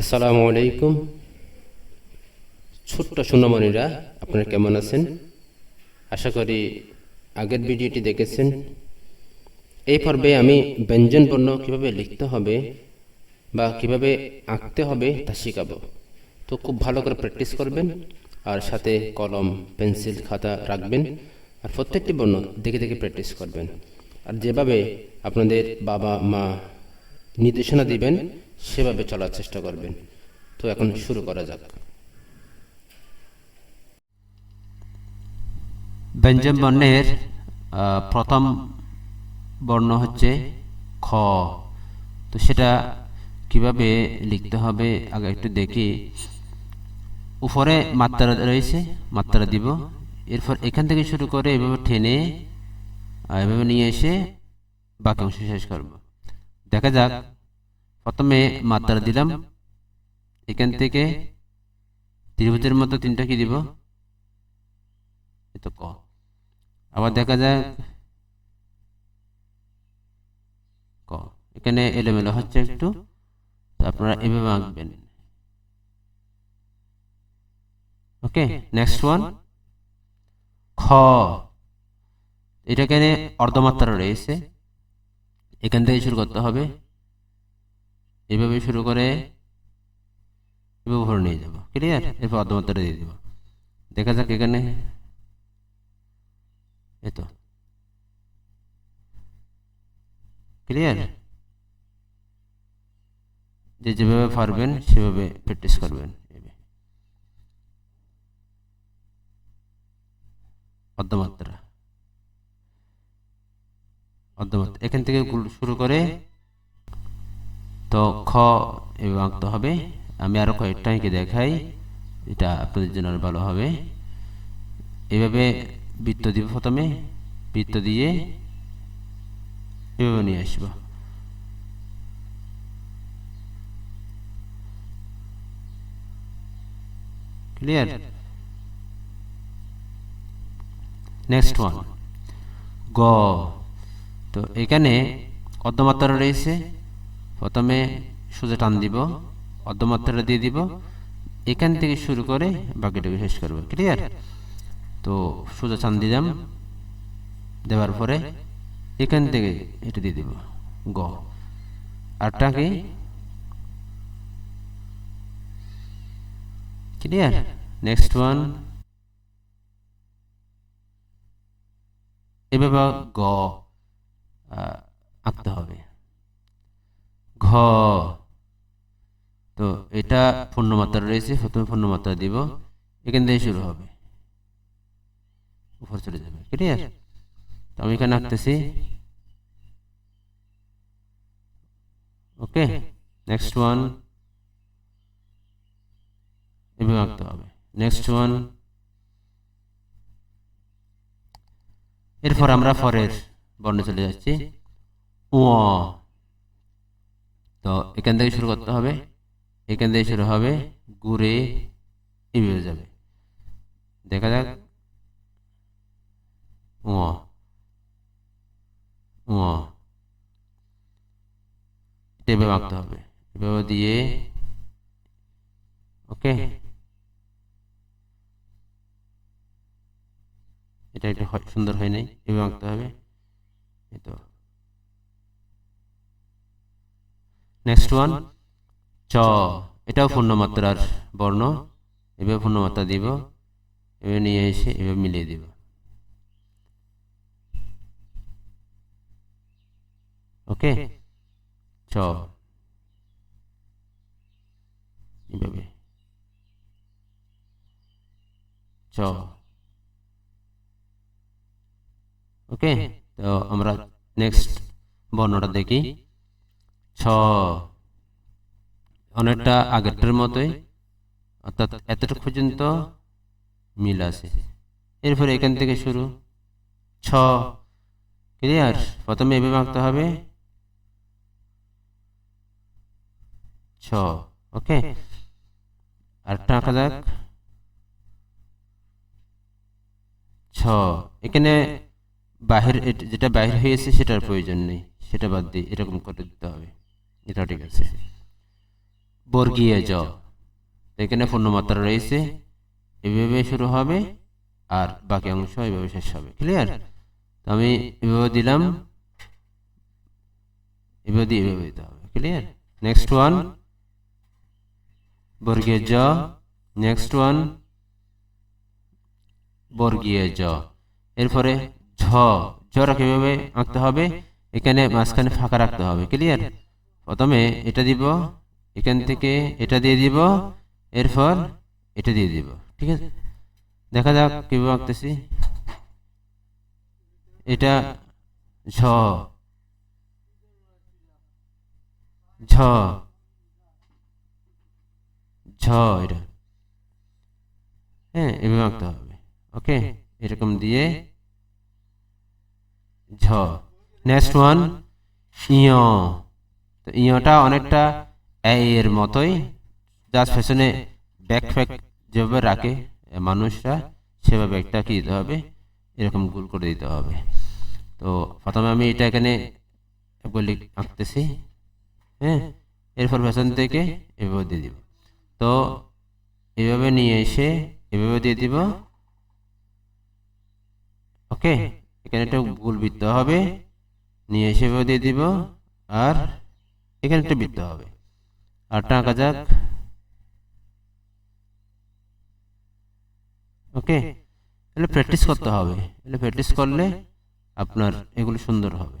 আসসালামু আলাইকুম। ছোট্ট সোনামণিরা, আপনারা কেমন আছেন? আশা করি আগের ভিডিওটি দেখেছেন। এই পর্বে আমি ব্যঞ্জন বর্ণ কীভাবে লিখতে হবে বা কীভাবে আঁকতে হবে তা শেখাবো। তো খুব ভালো করে প্র্যাকটিস করবেন আর সাথে কলম, পেন্সিল, খাতা রাখবেন আর প্রত্যেকটি বর্ণ দেখে দেখে প্র্যাকটিস করবেন। আর যেভাবে আপনাদের বাবা মা নির্দেশনা দিবেন সেভাবে চলার চেষ্টা করবেন। তো এখন শুরু করা যাক। ব্যঞ্জন বর্ণের প্রথম বর্ণ হচ্ছে খ। তো সেটা কীভাবে লিখতে হবে আগে একটু দেখি। উপরে মাত্রা রয়েছে মাত্রা দিব। এরপর এখান থেকে শুরু করে এভাবে আহ, এভাবে নিয়ে এসে বাকি অংশ শেষ করব। দেখা যাক প্রথমে মাত্রা দিলাম। এখান থেকে ত্রিভুজের মতো তিনটা কি দিব? তো ক। আবার দেখা যাক। ক। এখানে এলোমেলো হচ্ছে একটু। তো আপনারা এভাবে আঁকবেন। ওকে নেক্সট ওয়ান খ। এটা এখানে অর্ধমাত্রা রয়েছে। এখান থেকে শুরু করতে হবে। এভাবে শুরু করে এভাবে ভরে নিয়ে যাব। ক্লিয়ার এরপর অর্ধমাত্রা দিয়ে দেবো। দেখা যাক এখানে এই তো। ক্লিয়ার যে যেভাবে পারবেন সেভাবে প্র্যাকটিস করবেন। অর্ধমাত্রা অর্ধমাত্রা এখান থেকে শুরু করে তো খ আঁকতে হবে, আমি আরও কয়েকটা এঁকে দেখাই, এটা আপনাদের জন্য আরও ভালো হবে। এভাবে বৃত্ত দিব প্রথমে, বৃত্ত দিয়ে এভাবে নিয়ে আসব। ক্লিয়ার নেক্সট ওয়ান গ। তো এখানে অর্ধমাত্রা রয়েছে প্রথমে সোজা টান দিব অর্ধমাত্রা দিয়ে দিব। এখান থেকে শুরু করে বাকিটাকে শেষ করব ক্লিয়ার তো সোজা চান দিলাম। দেওয়ার পরে এখান থেকে এটা দিয়ে দিব, গ। আর আরটাকে ক্লিয়ার নেক্সট ওয়ান এভাবে গ আঁকতে হবে। ঘ। তো এটা পূর্ণমাত্রা রয়েছে, প্রথমে পূর্ণমাত্রা দিব। এখান থেকে শুরু হবে। উপর চলে যাবে ক্লিয়ার তো আমি এখানে আঁকতেছি। ওকে নেক্সট ওয়ান এভাবে আঁকতে হবে। নেক্সট ওয়ান এরপর আমরা ফরের বর্ণে চলে যাচ্ছি। ও তো এখান থেকে শুরু করতে হবে। এখান থেকে শুরু হবে ঘুরে এভাবে যাবে। দেখা যাক। ও ও এটা এভাবে আঁকতে হবে। এভাবে দিয়ে, ওকে। এটা একটু সুন্দর হয় নাই। এভাবে আঁকতে হবে। এই তো। নেক্সট ওয়ান চ এটাও পূর্ণমাত্রার বর্ণ। এভাবে পূর্ণমাত্রা দিব এভাবে নিয়ে এসে এভাবে মিলিয়ে দিব। ওকে? চ। এভাবে। চ। ওকে? তো আমরা নেক্সট বর্ণটা দেখি। ছ। অনেকটা আগেরটার মতোই, অর্থাৎ এতটুকু পর্যন্ত মিল আছে। এরপরে এখান থেকে শুরু। ছ। ক্লিয়ার? প্রথমে এভাবে আঁকতে হবে। ছ। ওকে? আরেকটা আঁকা যাক। ছ। এখানে বাহির, যেটা বাহির হয়েছে সেটার প্রয়োজন নেই। সেটা বাদ দিয়ে এরকম করে দিতে হবে। এটা ঠিক আছে। বর্গীয় জ। এখানে পূর্ণমাত্রা রয়েছে। এভাবে শুরু হবে আর বাকি অংশ এভাবে শেষ হবে। ক্লিয়ার তো আমি এভাবে দিলাম। এভাবে দিয়ে এভাবে দিতে হবে। ক্লিয়ার নেক্সট ওয়ান বর্গীয় জ। নেক্সট ওয়ান বর্গীয় জ। এরপরে ঝ। ঝরা কীভাবে আঁকতে হবে? এখানে মাঝখানে ফাঁকা রাখতে হবে। ক্লিয়ার প্রথমে এটা দিব, এখান থেকে এটা দিয়ে দিব, এরপর এটা দিয়ে দিব, ঠিক আছে? দেখা যাক কীভাবে আঁকতেছি। এটা ঝ। ঝ। ঝ এটা। হ্যাঁ এভাবে আঁকতে হবে, ওকে? এরকম দিয়ে ঝ। নেক্সট ওয়ান ইয় তো ইয়টা অনেকটা এর মতোই জাস্ট ফ্যাশনে ব্যাক ফ্যাক যেভাবে রাখে, মানুষরা সেভাবে একটা কি দিতে হবে, এরকম গোল করে দিতে হবে। তো প্রথমে আমি এটা এখানে বলি আঁকতেছি হ্যাঁ? এরপর পেছন থেকে এভাবে দিয়ে দিব। তো এভাবে নিয়ে এসে এভাবে দিয়ে দিব। ওকে? এখানে একটা গোল বৃত্ত হবে, নিয়ে এসে এভাবে দিয়ে দিব। আর এখানে একটা বৃত্ত হবে। আর টাকা যাক। ওকে এগুলো প্র্যাকটিস করতে হবে। এগুলো প্র্যাকটিস করলে আপনার এগুলো সুন্দর হবে।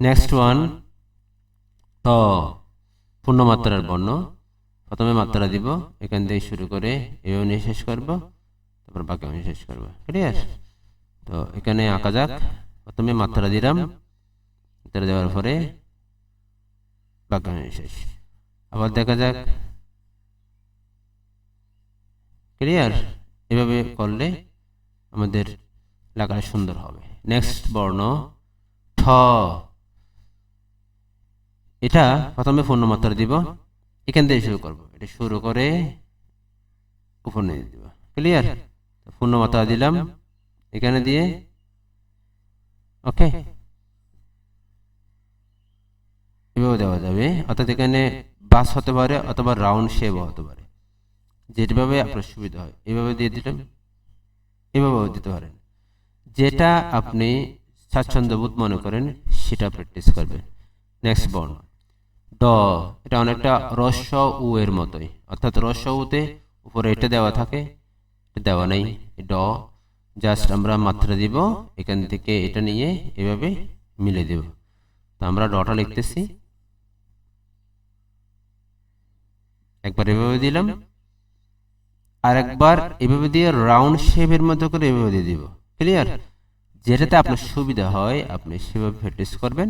নেক্সট ওয়ান ত পূর্ণমাত্রার বর্ণ। প্রথমে মাত্রা দিব এখান থেকে শুরু করে নিয়ে শেষ করব তারপর বাকি অংশ শেষ করব। ক্লিয়ার তো এখানে আঁকা যাক। প্রথমে মাত্রা দিলাম মাত্রা দেওয়ার পরে বাকি অংশ শেষ আবার দেখা যাক। ক্লিয়ার এভাবে করলে আমাদের লেখাটা সুন্দর হবে। নেক্সট বর্ণ, ঠ। এটা প্রথমে পূর্ণমাত্রা দিব। এখান থেকে শুরু করব। এটা শুরু করে উপর নিয়ে দিব। ক্লিয়ার পূর্ণমাত্রা দিলাম। এখানে দিয়ে? ওকে এভাবে দেওয়া যাবে। অর্থাৎ এখানে বাস হতে পারে অথবা রাউন্ড শেপ হতে পারে। যেভাবে আপনার সুবিধা হয়। এভাবে দিয়ে দিলাম। এভাবেও দিতে পারেন। যেটা আপনি স্বাচ্ছন্দ্যবোধ মনে করেন সেটা প্র্যাকটিস করবেন। নেক্সট বর্ণ ড। এটা অনেকটা রস্য উ এর মতোই। অর্থাৎ রস্য উতে উপরে এটা দেওয়া থাকে দেওয়া নেই। ড। জাস্ট আমরা মাত্রা দিব, এখান থেকে এটা নিয়ে এভাবে মিলে দেব। তো আমরা ডটা লিখতেছি। একবার এভাবে দিলাম। আর একবার এভাবে দিয়ে রাউন্ড শেপের মতো করে এভাবে দিয়ে দিব। ক্লিয়ার যেটাতে আপনার সুবিধা হয়, আপনি সেভাবে প্র্যাকটিস করবেন।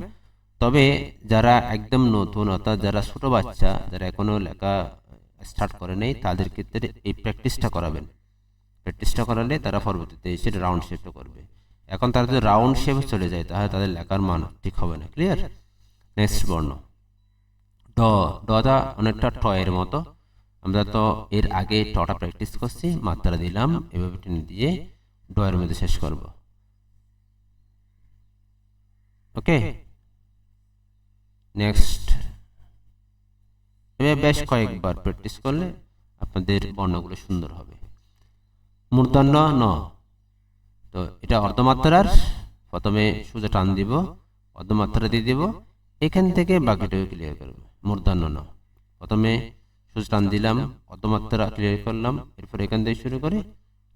তবে যারা একদম নতুন, অর্থাৎ যারা ছোট বাচ্চা, যারা এখনও লেখা স্টার্ট করে নেই, তাদের ক্ষেত্রে এই প্র্যাকটিসটা করাবেন। প্র্যাকটিসটা করালে তারা পরবর্তীতে এসে রাউন্ড শেপটা করবে। এখন তারা যদি রাউন্ড শেপে চলে যায়, তাহলে তাদের লেখার মান ঠিক হবে না ক্লিয়ার নেক্সট বর্ণ। ড ডটা অনেকটা ট এর মতো। আমরা তো এর আগে টটা প্র্যাকটিস করছি, মাত্রা দিলাম, এভাবে টেনে দিয়ে ড এর মধ্যে শেষ করব। ওকে? নেক্সট এভাবে বেশ কয়েকবার প্র্যাকটিস করলে আপনাদের বর্ণগুলো সুন্দর হবে। মূর্ধন্য ন। তো এটা অর্ধমাত্রার। প্রথমে সোজা টান দিব, অর্ধমাত্রা দিয়ে দিব। এখান থেকে বাকিটাকে ক্লিয়ার করবে। মূর্ধন্য ন। প্রথমে সোজা টান দিলাম, অর্ধমাত্রা ক্লিয়ার করলাম, এরপর এখান থেকে শুরু করে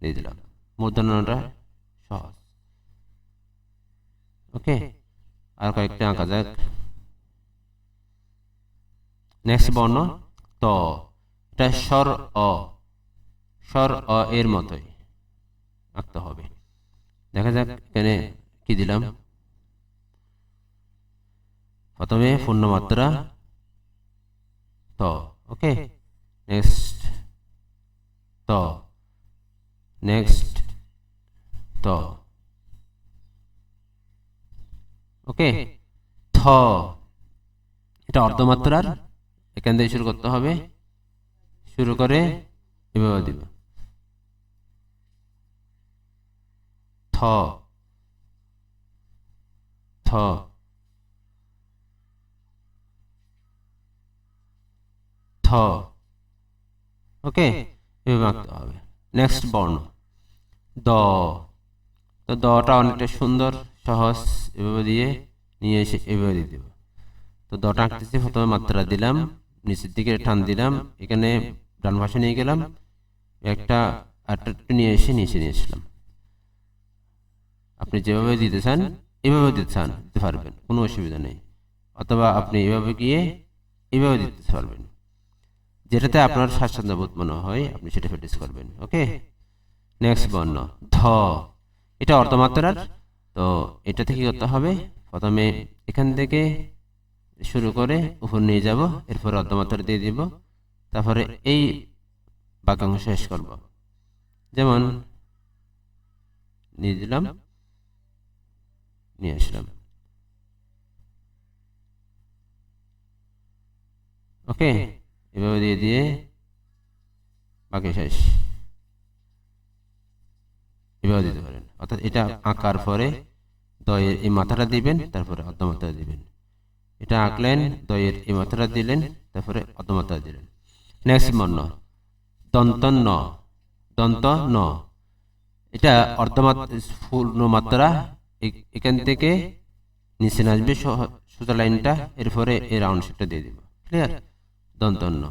দিয়ে দিলাম। মূর্ধন্যটা সহজ। ওকে? আর কয়েকটা আঁকা যাক। নেক্সট বর্ণ, ত। এটা স্বর অ। স্বর অ এর মতোই আঁকতে হবে। দেখা যাক এখানে কি দিলাম। প্রথমে পূর্ণমাত্রা ত, ওকে? নেক্সট ত নেক্সট ত, ওকে? থ, এটা অর্ধমাত্রার। এখান থেকে শুরু করতে হবে। শুরু করে এভাবে দিব। थ थ थ ওকে? এভাবে আঁকতে হবে। নেক্সট বর্ণ। দ। তো দটা অনেকটা সুন্দর সহজ এভাবে দিয়ে নিয়ে এসে এভাবে দিয়ে দেবো। তো দটা আঁকতেছি প্রথমে মাত্রা দিলাম নিচের দিকে টান দিলাম এখানে ডান ভাষা নিয়ে গেলাম একটা আটটা নিয়ে এসে নিচে নিয়েছিলাম আপনি যেভাবে দিতে চান, এভাবে দিতে চান, দিতে পারবেন। কোনো অসুবিধা নেই। অথবা আপনি এভাবে গিয়ে এভাবে দিতে পারবেন। যেটাতে আপনার স্বাচ্ছন্দ্য বোধ মনে হয়, আপনি সেটা প্র্যাকটিস করবেন, ওকে? নেক্সট বর্ণ, ধ। এটা অর্ধমাত্রার, তো এটা থেকে করতে হবে। প্রথমে এখান থেকে শুরু করে উপর নিয়ে যাব, এরপর অর্ধমাত্রা দিয়ে দিব। তারপরে এই বাক্যাংশ শেষ করব। যেমন, নিয়ে দিলাম। নিয়ে আসলাম। ওকে, এভাবে দিয়ে দিয়ে বাকি শেষ। এভাবে দিতে পারেন। অর্থাৎ এটা আঁকার পরে দয়ের এই মাথাটা দিবেন, তারপরে অর্ধমাত্রা দিবেন। এটা আঁকলেন দয়ের এই মাথাটা দিলেন, তারপরে অর্ধমাত্রা দিলেন। নেক্সট বর্ণ দন্ত ন দন্ত ন এটা অর্ধমাত্রা পূর্ণ মাত্রা এখান থেকে নিচে আসবে সোজা লাইনটা, এরপরে এই রাউন্ড শেপটা দিয়ে দিব। ক্লিয়ার দন্তন্য।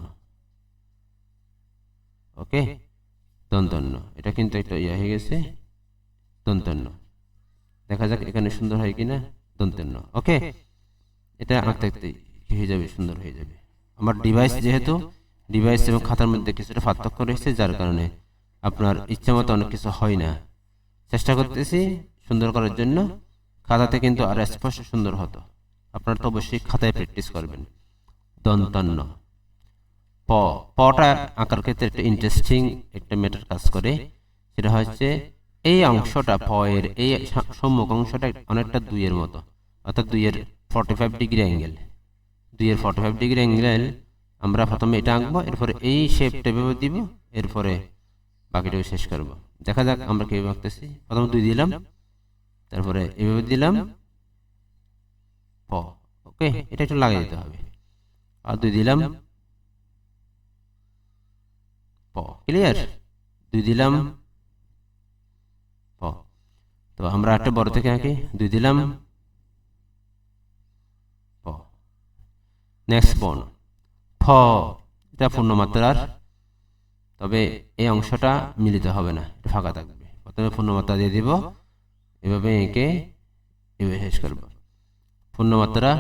ওকে দন্তন্য। এটা কিন্তু একটা ইয়ে হয়ে গেছে। দন্তন্য। দেখা যাক এখানে সুন্দর হয় কিনা। দন্তন্য। ওকে এটা আঁকতে আঁকতে হয়ে যাবে, সুন্দর হয়ে যাবে। আমার ডিভাইস যেহেতু ডিভাইস এবং খাতার মধ্যে কিছুটা পার্থক্য রয়েছে, যার কারণে আপনার ইচ্ছা মতো অনেক কিছু হয় না। চেষ্টা করতেছি সুন্দর করার জন্য খাতাতে কিন্তু আর স্পষ্ট সুন্দর হতো। আপনার তো অবশ্যই খাতায় প্র্যাকটিস করবেন। দন্তান্ন প, পটা আঁকার ক্ষেত্রে একটা ইন্টারেস্টিং একটা ম্যাটার কাজ করে। সেটা হচ্ছে এই অংশটা প এর, এই সম্মুখ অংশটা অনেকটা দুইয়ের মতো। অর্থাৎ দুইয়ের ফর্টি ফাইভ ডিগ্রি অ্যাঙ্গেল দুইয়ের ফর্টি ফাইভ ডিগ্রি অ্যাঙ্গেল আমরা প্রথমে এটা আঁকবো, এরপরে এই শেপটা ভেবে দিব, এরপরে বাকিটাকে শেষ করব। দেখা যাক আমরা কীভাবে আঁকতেছি। প্রথমে দুই দিলাম। তারপরে এভাবে দিলাম। প, ওকে? এটা একটু লাগিয়ে দিতে হবে। আর দুই দিলাম। প ক্লিয়ার দুই দিলাম। প, তো আমরা একটা বড় থেকে আঁকি। দুই দিলাম। প নেক্সট বর্ণ ফ, এটা পূর্ণমাত্রার। তবে এই অংশটা মিলিত হবে না এটা ফাঁকা থাকবে। প্রথমে পূর্ণমাত্রা দিয়ে দিব। এভাবে এঁকে এভাবে শেষ করব। পূর্ণমাত্রা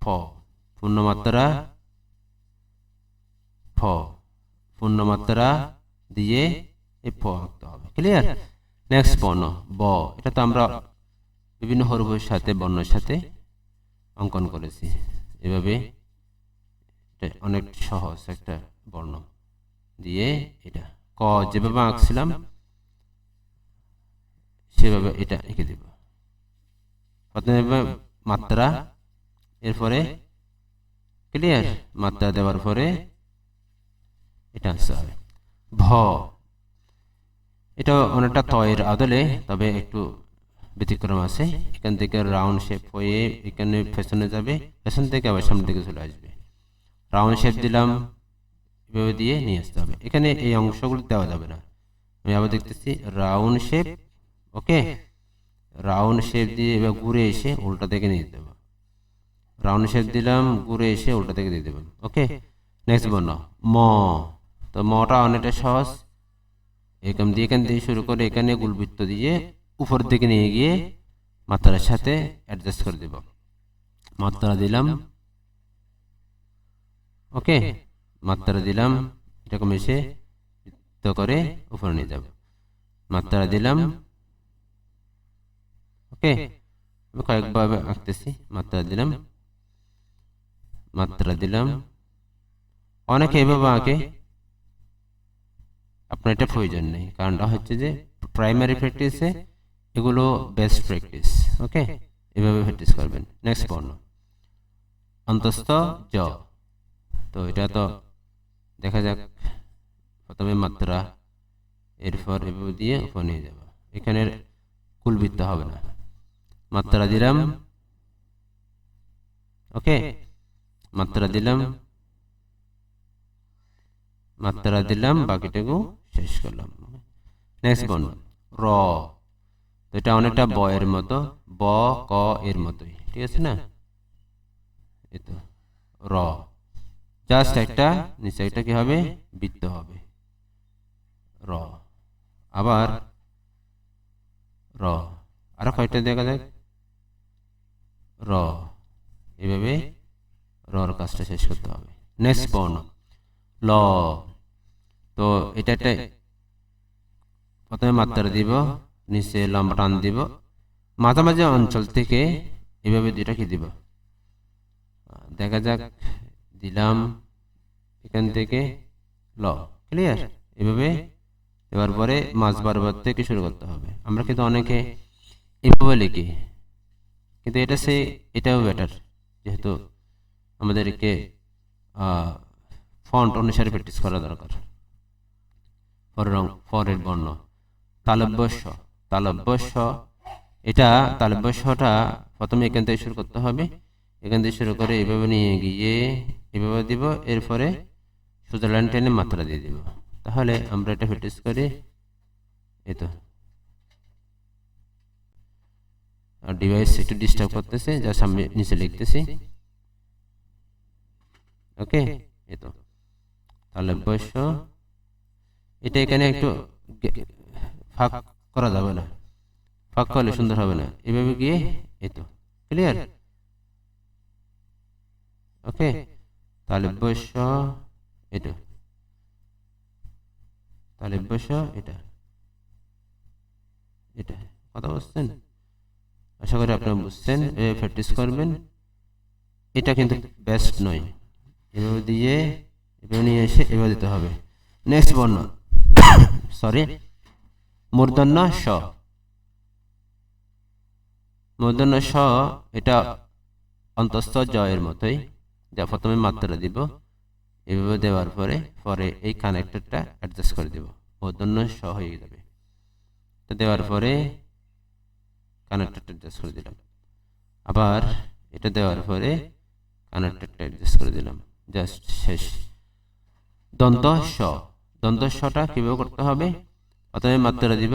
ফ। পূর্ণমাত্রা ফ। পূর্ণমাত্রা দিয়ে এই ফ আঁকতে হবে। ক্লিয়ার নেক্সট বর্ণ, ব। এটা তো আমরা বিভিন্ন হরফের সাথে, বর্ণের সাথে অঙ্কন করেছি। এভাবে অনেক সহজ একটা বর্ণ। দিয়ে এটা, ক যেভাবে আঁকছিলাম সেভাবে এটা এঁকে দেব। মাত্রা, এরপরে ক্লিয়ার মাত্রা দেওয়ার পরে এটা আসতে হবে। ভ এটা অনেকটা তয়ের আদলে, তবে একটু ব্যতিক্রম আছে। এখান থেকে রাউন্ড শেপ হয়ে এখানে পেছনে যাবে, পেছন থেকে আবার সামনের দিকে চলে আসবে। রাউন্ড শেপ দিলাম, এভাবে দিয়ে নিয়ে আসতে হবে। এখানে এই অংশগুলো দেওয়া যাবে না। আমি আবার দেখতেছি round shape okay? Round shape দিয়ে এবার ঘুরে এসে উল্টা থেকে নিয়ে দেবো রাউন্ড শেপ দিলাম ঘুরে এসে উল্টা থেকে দিয়ে দেবেন ওকে? নেক্সট বর্ণ ম। তো মটা অনেকটা সহজ। এখান দিয়ে এখান দিয়ে শুরু করে এখানে গুলবৃত্ত দিয়ে উপর দিকে নিয়ে গিয়ে মাত্রার সাথে অ্যাডজাস্ট করে দেব। মাত্রা দিলাম। ওকে? মাত্রা দিলাম। এরকম এসে করে উপরে নিয়ে যাব। মাত্রা দিলাম। ওকে আমি কয়েকভাবে আঁকতেছি মাত্রা দিলাম মাত্রা দিলাম অনেকে এভাবে আঁকে। আপনার এটা প্রয়োজন নেই। কারণটা হচ্ছে যে প্রাইমারি প্র্যাকটিসে এগুলো বেস্ট প্র্যাকটিস ওকে এভাবে প্র্যাকটিস করবেন। নেক্সট বর্ণ অন্তস্থ জ তো এটা তো দেখা যাক। প্রথমে মাত্রা, এরপর এভাবে দিয়ে উপর নিয়ে যাব। এখানের কুলবৃত্ত হবে না। মাত্রা দিলাম ওকে মাত্রা দিলাম মাত্রা দিলাম বাকিটুকু শেষ করলাম নেক্সট বর্ণ র তো এটা অনেকটা ব এর মতো ব ক এর মতোই ঠিক আছে না এই তো র জাস্ট একটা নিচে একটা কি হবে বৃত্ত হবে র আবার র আরও কয়টা দেখা যাক র। এভাবে রর কাজটা শেষ করতে হবে। নেক্সট বর্ণ ল। তো এটা একটা প্রথমে মাত্রা দিব, নিচে লম্বা টান দিব। মাঝামাঝি অঞ্চল থেকে এভাবে দুইটা কি দিব? দেখা যাক, দিলাম এখান থেকে ল। ক্লিয়ার এভাবে এবার পরে মাছ বারবার থেকে শুরু করতে হবে। আমরা কিন্তু অনেকে এভাবে লিখি কিন্তু এটা সে, এটাও বেটার যেহেতু আমাদেরকে ফন্ট অনুসারে প্র্যাকটিস করা দরকার। অং- পরের বর্ণ। তালব্যস্য তালব্যস্য, এটা তালব্যস্যটা প্রথমে এখান থেকে শুরু করতে হবে। এখান থেকে শুরু করে এভাবে নিয়ে গিয়ে এভাবে দিব, এরপরে লাইন টেনে মাত্রা দিয়ে দিব। তাহলে আমরা এটা প্র্যাকটিস করি। এই তো। আর ডিভাইস একটু ডিস্টার্ব করতেছে যা সামনে নিচে লিখতেছি। ওকে এই তো। তাহলে বৈশ্য এটা এখানে একটু ফাঁক করা যাবে না। ফাঁক করলে সুন্দর হবে না। এভাবে গিয়ে এই তো। ক্লিয়ার ওকে তাহলে বৈশ্য এটা তাহলে বৈশ্য এটা। এটা। কথা বুঝছেন আশা করি আপনারা বুঝছেন এভাবে প্র্যাকটিস করবেন। এটা কিন্তু বেস্ট নয়। এভাবে দিয়ে, এভাবে নিয়ে এসে এভাবে দিতে হবে। নেক্সট বর্ণ। সরি মূর্ধন্য স। মূর্ধন্য স, এটা অন্তস্থ জয়ের মতোই। যা প্রথমে মাত্রা দিব। এভাবে দেওয়ার পরে পরে এই কানেক্টরটা অ্যাডজাস্ট করে দেব। মূর্ধন্য স হয়ে যাবে। তো দেওয়ার পরে কানেক্টরটা অ্যাডজাস্ট করে দিলাম। আবার এটা দেওয়ার পরে কানেক্টরটা অ্যাডজাস্ট করে দিলাম। জাস্ট শেষ। দন্ত স দন্ত সটা কীভাবে করতে হবে? প্রথমে মাত্রা দিব।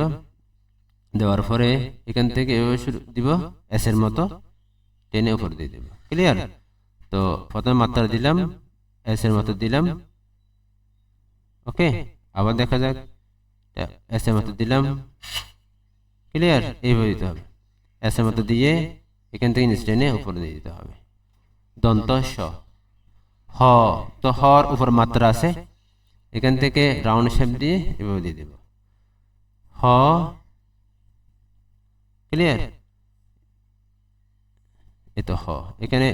দেওয়ার পরে এখান থেকে এভাবে শুরু দিব। এস এর মতো টেনে উপর দিয়ে দেব। ক্লিয়ার তো প্রথমে মাত্রা দিলাম। এস এর মতো দিলাম। ওকে আবার দেখা যাক। এস এর মতো দিলাম। ক্লিয়ার এইভাবে দিতে হবে। এস এর মতো দিয়ে এখান থেকে নিচ টেনে উপরে দিয়ে দিতে হবে। দন্ত হ, তো হর উপর মাত্রা আছে। এখান থেকে রাউন্ড শেপ দিয়ে এভাবে দিয়ে দেব। হ ক্লিয়ার এ তো হ, এখানে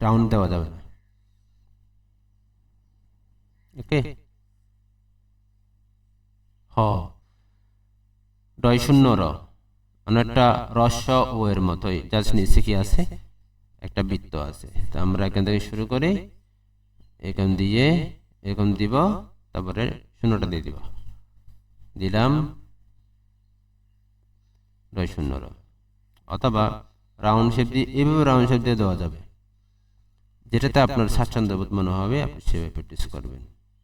রাউন্ড দেওয়া যাবে না। ওকে? হ ডয় শূন্য র। অনেকটা রস্য ও এর মতোই জাস্ট নিচে কি আছে? একটা বৃত্ত আছে। তো আমরা এখান থেকে শুরু করে। এখান দিয়ে, এরকম দিব, তারপরে শূন্যটা দিয়ে দিব। দিলাম ডয় শূন্য অথবা রাউন্ড শেপ দিয়ে, এভাবে রাউন্ড শেপ দিয়ে দেওয়া যাবে। যেটাতে আপনার স্বাচ্ছন্দ্যবোধ মনে হবে, আপনি সেভাবে প্র্যাকটিস করবেন।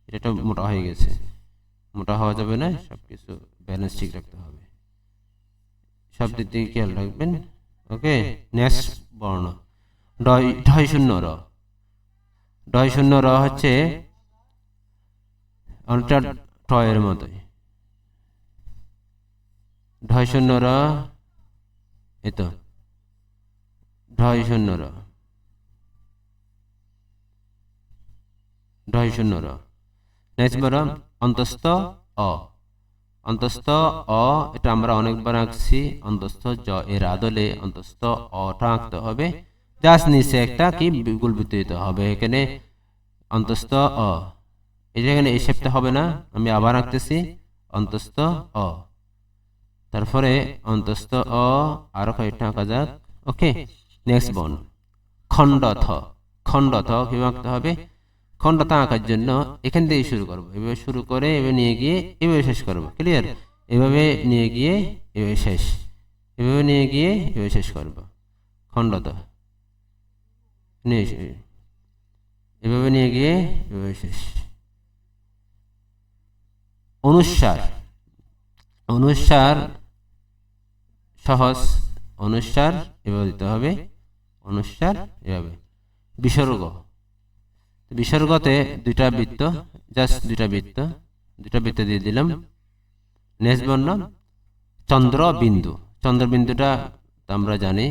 এটা মোটা হয়ে গেছে। মোটা হওয়া যাবে না সব কিছু ব্যালেন্স ঠিক রাখতে হবে। সব দিক খেয়াল রাখবেন। ওকে, নেক্সট বর্ণ। ঢয় শূন্য র। ডয় শূন্য র হচ্ছে অনেকটা টয়ের মতোই। ঢয় শূন্য র, এই তো। ঢয় শূন্য র। ঢয় শূন্য র। নেক্সট বড় অন্তস্থ, অ। অন্তস্থ অ, এটা আমরা অনেকবার আঁকছি। অন্তস্থ জ, এর আদলে অন্তস্থ অটা আঁকতে হবে। জাস্ট নিচে একটা কি বিগুল বিতরিত হবে। এখানে অন্তস্থ অ। এটা এখানে এই শেপটা হবে না, আমি আবার আঁকতেছি। অন্তস্থ অ। তারপরে অন্তস্থ অ, আরও কয়েকটা আঁকা যাক। ওকে নেক্সট বন খণ্ডথ। খণ্ডথ কি আঁকতে হবে? খণ্ডতা আঁকার জন্য এখান থেকে শুরু করব। এভাবে শুরু করে এভাবে নিয়ে গিয়ে এভাবে শেষ করব। ক্লিয়ার এভাবে নিয়ে গিয়ে এভাবে শেষ। এভাবে নিয়ে গিয়ে এভাবে শেষ করব। খণ্ডত এভাবে নিয়ে গিয়ে এভাবে শেষ। অনুসার। অনুসার সহজ। অনুসার এভাবে দিতে হবে। অনুসার এভাবে। বিসর্গ। বিসর্গতে দুইটা বৃত্ত জাস্ট দুইটা বৃত্ত দুইটা বৃত্ত দিয়ে দিলাম। নেক্সট বর্ণ, চন্দ্রবিন্দু। চন্দ্রবিন্দুটা আমরা জানি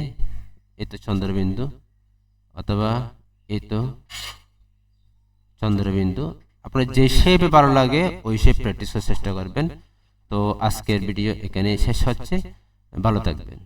এই তো চন্দ্রবিন্দু, অথবা এই তো চন্দ্রবিন্দু। আপনার যে শেপে ভালো লাগে, ওই শেপ প্র্যাকটিস করার চেষ্টা করবেন। তো আজকের ভিডিও এখানে শেষ হচ্ছে। ভালো থাকবেন।